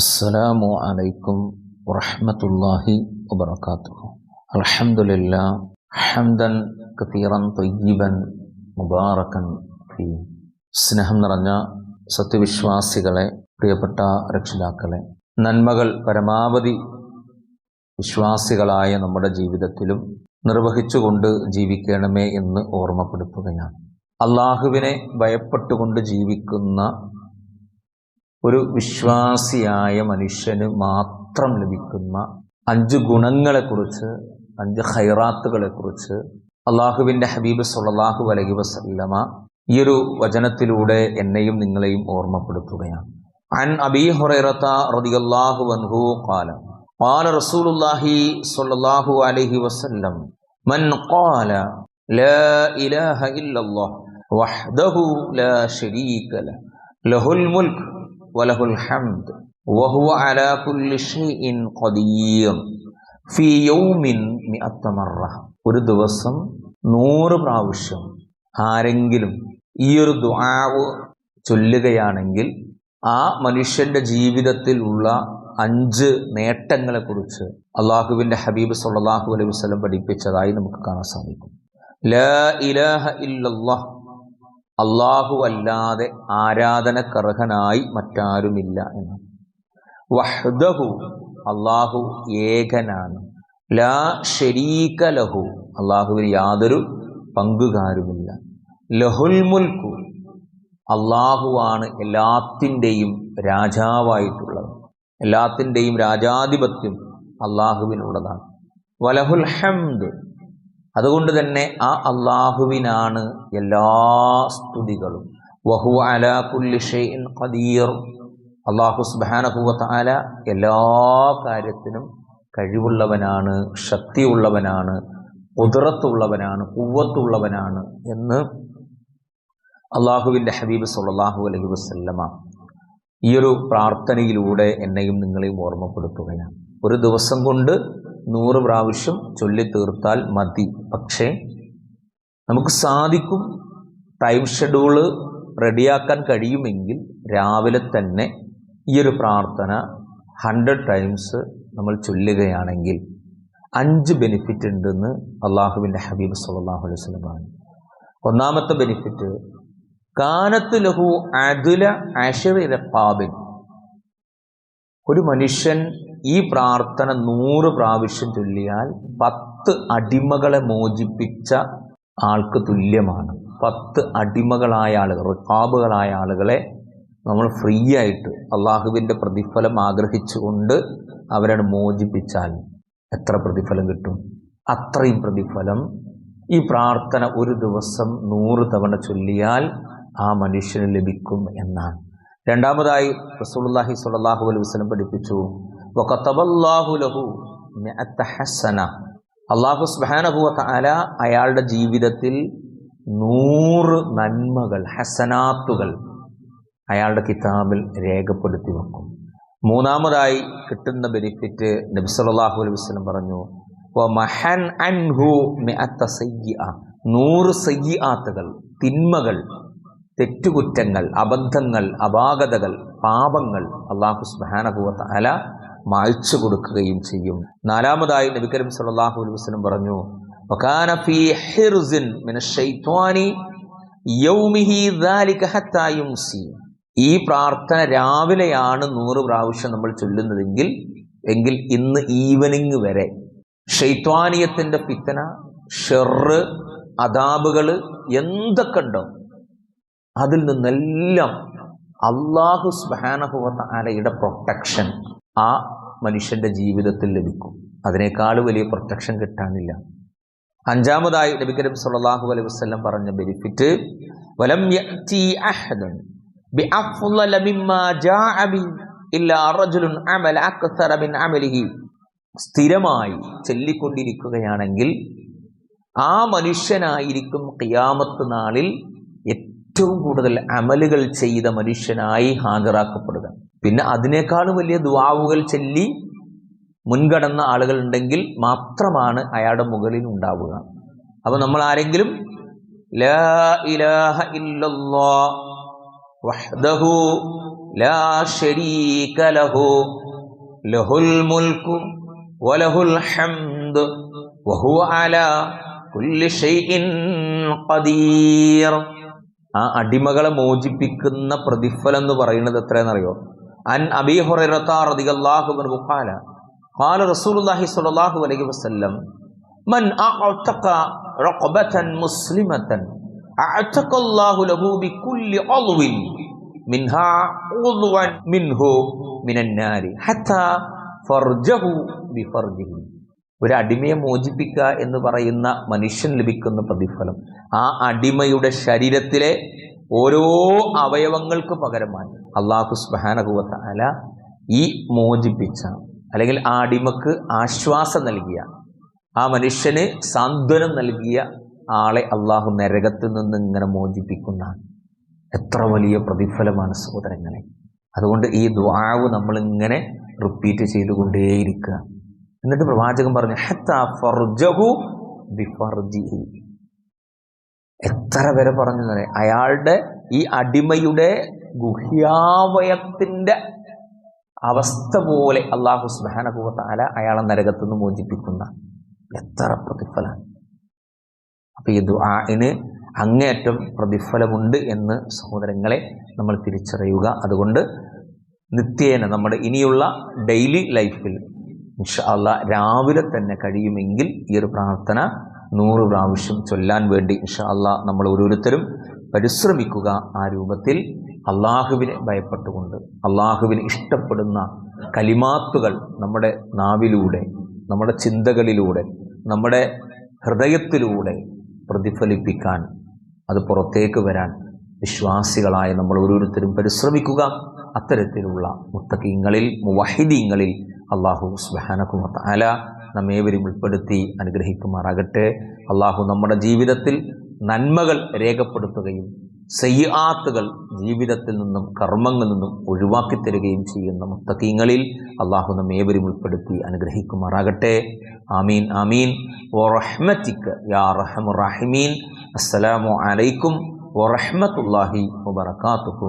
السلام عليكم ورحمة الله وبركاته الحمد لله حمدا كثيرا طيبا മുബാറക്കൻ ഫീ സ്നേഹം നിറഞ്ഞ സത്യവിശ്വാസികളെ പ്രിയപ്പെട്ട രക്ഷിതാക്കളെ നന്മകൾ പരമാവധി വിശ്വാസികളായ നമ്മുടെ ജീവിതത്തിലും നിർവഹിച്ചുകൊണ്ട് ജീവിക്കണമേ എന്ന് ഓർമ്മപ്പെടുത്തുകയാണ് അള്ളാഹുവിനെ ഭയപ്പെട്ടുകൊണ്ട് ജീവിക്കുന്ന ഒരു വിശ്വാസിയായ മനുഷ്യന് മാത്രം ലഭിക്കുന്ന അഞ്ച് ഗുണങ്ങളെക്കുറിച്ച് അഞ്ച് ഹൈറാത്തുകളെക്കുറിച്ച് അള്ളാഹുവിന്റെ ഹബീബ് സൊല്ലാഹു അലഹി വസല്ലമ ഈ ഒരു വചനത്തിലൂടെ എന്നെയും നിങ്ങളെയും ഓർമ്മപ്പെടുത്തുകയാണ്. അൻ അബീ هريرة رضي الله ഖാല ഖാല റസൂലുള്ളാഹി സ്വല്ലല്ലാഹു അലൈഹി വസല്ലം മൻ ഖാല ലാ ഇലാഹ ഇല്ലല്ലാഹ് لا ലാ ശരീക ലഹുൽ മുൽക് وله الحمد وهو على كل شيء قدير في يوم مئة مرة ഒരു ദിവസം നൂറ് പ്രാവശ്യം ആരെങ്കിലും ഈ ഒരു ദുആവ് ചൊല്ലുകയാണെങ്കിൽ ആ മനുഷ്യന്റെ ജീവിതത്തിൽ ഉള്ള അഞ്ച് നേട്ടങ്ങളെക്കുറിച്ച് അള്ളാഹുവിൻ്റെ ഹബീബ് സല്ലാഹു അലൈഹി വസ്ലം പഠിപ്പിച്ചതായി നമുക്ക് കാണാൻ സാധിക്കും ലാ ഇലാഹ ഇല്ലല്ലാഹ് അള്ളാഹു അല്ലാതെ ആരാധനക്കർഹനായി മറ്റാരുമില്ല എന്ന്. വഹ്ദഹു അള്ളാഹു ഏകനാണ്. ലാ ഷരീക ലഹു അള്ളാഹുവിന് യാതൊരു പങ്കുകാരുമില്ല. ലഹുൽ മുൽക്കു അള്ളാഹുവാണ് എല്ലാത്തിന്റെയും രാജാവായിട്ടുള്ളത്. എല്ലാത്തിന്റെയും രാജാധിപത്യം അള്ളാഹുവിനുള്ളതാണ് വലഹുൽ ഹംദ് അതുകൊണ്ട് തന്നെ ആ അള്ളാഹുവിനാണ് എല്ലാ സ്തുതികളും. വഹു അല ഖദീർ. അള്ളാഹു സുബാനഹുവത്ത് അല എല്ലാ കാര്യത്തിനും കഴിവുള്ളവനാണ് ശക്തിയുള്ളവനാണ് ഉദറത്തുള്ളവനാണ് കുവത്തുള്ളവനാണ് എന്ന് അള്ളാഹുവിന്റെ ഹബീബ് സുല്ലാഹു അലഹി വസ്ല്ലമ ഈ ഒരു പ്രാർത്ഥനയിലൂടെ എന്നെയും നിങ്ങളെയും ഓർമ്മപ്പെടുത്തുകയാണ്. ഒരു ദിവസം കൊണ്ട് നൂറ് പ്രാവശ്യം ചൊല്ലിത്തീർത്താൽ മതി. പക്ഷേ നമുക്ക് സാധിക്കും ടൈം ഷെഡ്യൂൾ റെഡിയാക്കാൻ കഴിയുമെങ്കിൽ രാവിലെ തന്നെ ഈ ഒരു പ്രാർത്ഥന ഹൺഡ്രഡ് ടൈംസ് നമ്മൾ ചൊല്ലുകയാണെങ്കിൽ അഞ്ച് ബെനിഫിറ്റ് ഉണ്ടെന്ന് അള്ളാഹുവിന്റെ ഹബീബ് സല്ലാഹു അലൈഹി സ്വലം പറഞ്ഞു. ഒന്നാമത്തെ ബെനിഫിറ്റ് കാനത്ത് ലഹു അതുല അദുല അഷറിൻ ഒരു മനുഷ്യൻ ഈ പ്രാർത്ഥന നൂറ് പ്രാവശ്യം ചൊല്ലിയാൽ പത്ത് അടിമകളെ മോചിപ്പിച്ച ആൾക്ക് തുല്യമാണ്. പത്ത് അടിമകളായ ആളുകൾ റിക്കാബുകളായ ആളുകളെ നമ്മൾ ഫ്രീ ആയിട്ട് അള്ളാഹുവിന്റെ പ്രതിഫലം ആഗ്രഹിച്ചുകൊണ്ട് അവരെ മോചിപ്പിച്ചാൽ എത്ര പ്രതിഫലം കിട്ടും? അത്രയും പ്രതിഫലം ഈ പ്രാർത്ഥന ഒരു ദിവസം നൂറ് തവണ ചൊല്ലിയാൽ ആ മനുഷ്യന് ലഭിക്കും എന്നാണ്. രണ്ടാമതായി റസൂലുള്ളാഹി സ്വല്ലല്ലാഹു അലൈഹി വസല്ലം പഠിപ്പിച്ചു. ലഹു ഹസന അല്ലാഹു സുബ്ഹാനഹു വതആല അയാളുടെ ജീവിതത്തിൽ നൂറ് നന്മകൾ ഹസനാത്തുകൾ അയാളുടെ കിതാബിൽ രേഖപ്പെടുത്തി വെക്കും. മൂന്നാമതായി കിട്ടുന്ന ബെനിഫിറ്റ് നബി സല്ലല്ലാഹു അലൈഹി വസല്ലം പറഞ്ഞു മഹൻ അൻഹു നൂറ് സയ്യിആത്തുകൾ തിന്മകൾ തെറ്റുകുറ്റങ്ങൾ അബദ്ധങ്ങൾ അപാകതകൾ പാപങ്ങൾ അള്ളാഹു സ്മഹാനഭൂവത്ത് അല മായ്ച്ചു കൊടുക്കുകയും ചെയ്യും. നാലാമതായി നബി കരീം സല്ലല്ലാഹു അലൈഹി വസല്ലം പറഞ്ഞു ഈ പ്രാർത്ഥന രാവിലെയാണ് നൂറ് പ്രാവശ്യം നമ്മൾ ചൊല്ലുന്നതെങ്കിൽ എങ്കിൽ ഇന്ന് ഈവനിങ് വരെ ഷെയ്ത്വാനിയത്തിന്റെ പിത്തന ഷെറ് അതാബുകൾ എന്തൊക്കെ ഉണ്ടോ അതിൽ നിന്നെല്ലാം അള്ളാഹു അലയുടെ പ്രൊട്ടക്ഷൻ ആ മനുഷ്യന്റെ ജീവിതത്തിൽ ലഭിക്കും. അതിനേക്കാൾ വലിയ പ്രൊട്ടക്ഷൻ കിട്ടാനില്ല. അഞ്ചാമതായി നബി കരീം സല്ലാഹു അലൈഹി വസല്ലം പറഞ്ഞ ബെനിഫിറ്റ് വലം സ്ഥിരമായി ചൊല്ലിക്കൊണ്ടിരിക്കുകയാണെങ്കിൽ ആ മനുഷ്യനായിരിക്കും കിയാമത്ത് നാളിൽ ഏറ്റവും കൂടുതൽ അമലുകൾ ചെയ്ത മനുഷ്യനായി ഹാജരാക്കപ്പെടുക. പിന്നെ അതിനേക്കാളും വലിയ ദ്വാവുകൾ ചൊല്ലി മുൻകടന്ന ആളുകൾ ഉണ്ടെങ്കിൽ മാത്രമാണ് അയാളുടെ മുകളിൽ ഉണ്ടാവുക. അപ്പൊ നമ്മൾ ആരെങ്കിലും ലാ ഇലാഹ വഹ്ദഹു ലാ ലഹു ലഹുൽ വലഹുൽ ഹംദ് വഹുവ അലാ കുല്ലി ഷൈഇൻ ഖദീർ. ആ അടിമകളെ മോചിപ്പിക്കുന്ന പ്രതിഫലം എന്ന് പറയുന്നത് എത്രയെന്നറിയോ അൻ അബീ ഹുറൈറത്ത റളിയല്ലാഹു അൻഹു ഖാല ഖാല റസൂലുള്ളാഹി സ്വല്ലല്ലാഹു അലൈഹി വസല്ലം മൻ അഅതക റഖബതൻ മുസ്ലിമതൻ അഅതക അല്ലാഹു ലഹു ബികുല്ലി അദ്വിൻ മിൻഹാ ഉദ്വൻ മിൻഹു മിനൻ നാരി ഹത്താ ഫർജഹു ബിഫർജിഹി. ഒരു അടിമയെ മോചിപ്പിക്കുക എന്ന് പറയുന്ന മനുഷ്യൻ ലഭിക്കുന്ന പ്രതിഫലം. ആ അടിമയുടെ ശരീരത്തിലെ ഓരോ അവയവങ്ങൾക്ക് പകരമായി അള്ളാഹു സ്മഹാനകുവത്ത അല ഈ മോചിപ്പിച്ച അല്ലെങ്കിൽ ആ അടിമക്ക് ആശ്വാസം നൽകിയ ആ മനുഷ്യന് സാന്ത്വനം നൽകിയ ആളെ അള്ളാഹു നരകത്തിൽ നിന്ന് ഇങ്ങനെ മോചിപ്പിക്കുന്ന എത്ര വലിയ പ്രതിഫലമാണ് സഹോദരങ്ങളെ. അതുകൊണ്ട് ഈ ദ്വാവ് നമ്മളിങ്ങനെ റിപ്പീറ്റ് ചെയ്തുകൊണ്ടേയിരിക്കുക. എന്നിട്ട് പ്രവാചകൻ പറഞ്ഞു. എത്ര വരെ പറഞ്ഞു തന്നെ അയാളുടെ ഈ അടിമയുടെ ഗുഹ്യാവയത്തിന്റെ അവസ്ഥ പോലെ അള്ളാഹു സുബാനകുവത്താല അയാളെ നരകത്തു നിന്ന് മോചിപ്പിക്കുന്ന എത്ര പ്രതിഫലം. അപ്പൊ ഈ ദുആന് അങ്ങേയറ്റം പ്രതിഫലമുണ്ട് എന്ന് സഹോദരങ്ങളെ നമ്മൾ തിരിച്ചറിയുക. അതുകൊണ്ട് നിത്യേന നമ്മുടെ ഇനിയുള്ള ഡെയിലി ലൈഫിൽ ഇൻഷാ അള്ളാ രാവിലെ തന്നെ കഴിയുമെങ്കിൽ ഈ ഒരു പ്രാർത്ഥന നൂറ് പ്രാവശ്യം ചൊല്ലാൻ വേണ്ടി ഇൻഷാ അള്ളാ നമ്മൾ ഓരോരുത്തരും പരിശ്രമിക്കുക ആ രൂപത്തിൽ. അള്ളാഹുവിനെ ഭയപ്പെട്ടുകൊണ്ട് അള്ളാഹുവിന് ഇഷ്ടപ്പെടുന്ന കലിമാത്തുകൾ നമ്മുടെ നാവിലൂടെ നമ്മുടെ ചിന്തകളിലൂടെ നമ്മുടെ ഹൃദയത്തിലൂടെ പ്രതിഫലിപ്പിക്കാൻ അത് പുറത്തേക്ക് വരാൻ വിശ്വാസികളായ നമ്മൾ ഓരോരുത്തരും പരിശ്രമിക്കുക. അത്തരത്തിലുള്ള മുത്തക്കീങ്ങളിൽ മുവഹിദീങ്ങളിൽ അള്ളാഹു സുബാനക്കുമത്ത അല നമ്മേവരും ഉൾപ്പെടുത്തി അനുഗ്രഹിക്കുമാറാകട്ടെ. അള്ളാഹു നമ്മുടെ ജീവിതത്തിൽ നന്മകൾ രേഖപ്പെടുത്തുകയും സയ്യാത്തുകൾ ജീവിതത്തിൽ നിന്നും കർമ്മങ്ങളിൽ നിന്നും ഒഴിവാക്കി തരികയും ചെയ്യുന്ന മുത്തക്കീങ്ങളിൽ അള്ളാഹു നമ്മേവരും ഉൾപ്പെടുത്തി അനുഗ്രഹിക്കുമാറാകട്ടെ. ആമീൻ ആമീൻ. വറഹ്മത്തിക്ക് യാ റഹമുറാഹിമീൻ അസ്സലാമു അലൈക്കും വറഹ്മത്തുള്ളാഹി വബറകാതുഹു